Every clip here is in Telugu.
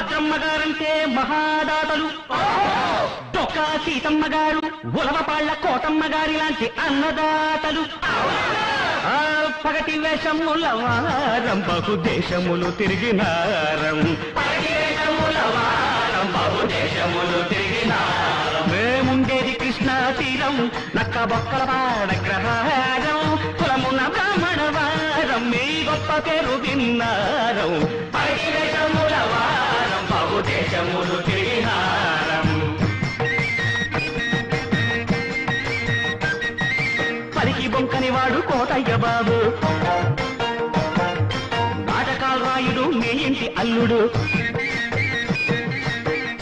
భద్రమ్మ మహాదాతలు. డొక్కా సీతమ్మ గారు ఉలవపాళ్ళ కోటమ్మ గారి లాంటి అన్నదాతలు. పగటి వేషముల వారం బహు దేశములు తిరిగినారం. మేముండేది కృష్ణా తీరం నక్క బొక్కల పాడగ్రహారం కులమున బ్రాహ్మణ వారం మీ గొప్ప పేరు విన్నారం. పగటి వేషముల దేశములు తిరిగినారం పలికి బొంకని వాడు కోటయ్య బాబు. నాటకాలు రాయుడు మీ ఇంటి అల్లుడు.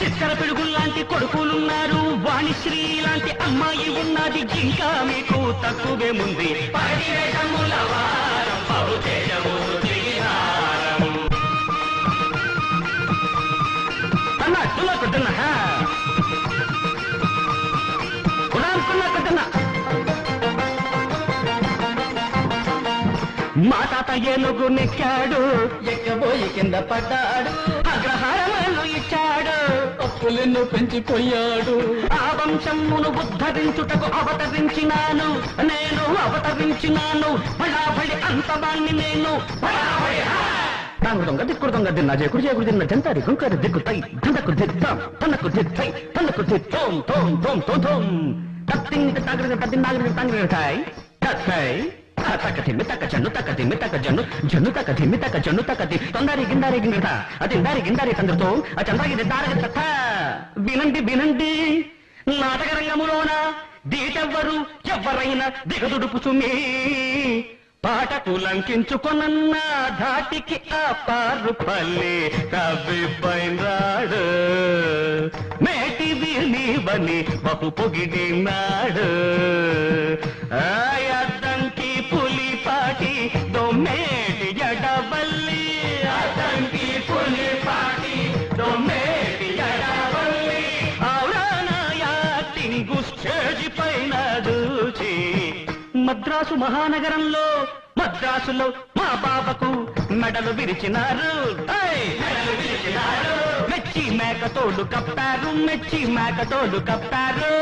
చిత్తర పిడుగుల్లాంటి కొడుకులున్నారు. వాణిశ్రీ లాంటి అమ్మాయి ఉన్నది. ఇంకా మీకు తక్కువే ఉంది పరివేషముల వారం బహుతేజములు మా తాత ఏనుగు నెక్కాడు ఎక్కబోయి కింద పడ్డాడు అగ్రహారములు ఇచ్చాడు అప్పులెన్నో పెంచిపోయాడు ఆ వంశమును ఉద్ధరించుటకు అవతరించినాను నేను అవతరించినాను బడాబడి అంతవాణ్ణి నేను బడాబడి, హా! తాంగు దొంగ దిక్కుడు దొంగ దిన్న జేకుడు జేకుడు దిన్న జంతారి గుంకరి దిక్కు తై దండకు దిద్దాం తనకు దిద్దై తనకు దిద్దోం తోం తోం తోం తోం తత్తింగ్ తగడ తత్తింగ్ తాయ్ తత్కై తక్క తిమ్మి తక్క జన్ను తక్క తిమ్మి తక్క జన్ను జన్ను తక్క తిమ్మి తక్క జన్ను తక్క తి తొందరి గిందారి గింగిట అతిందారి గిందారి తండ్రితో ఆ చందాగి దిద్దారగ తట్ట వినండి. వినండి నాటకరంగములోన దీటెవ్వరు ఎవ్వరైనా దిగదుడుపు సుమి పాటకు లంకించుకొనన్న ధాటికి ఆ పారు పల్లి కవ్విపోయినాడు మేటి నీవని బహు పొగిడినాడు అద్దంకి దొమ్మేటి జడవల్లి పులి పాటి దొమ్మేటి పైన దూచి మద్రాసు మహానగరంలో మద్రాసులో మా బాబకు మెడలు విరిచినారు మెచ్చి మెడలు విరిచినారు మెచ్చి మేకతోడు కప్పారు మెచ్చి మేకతోడు కప్పారు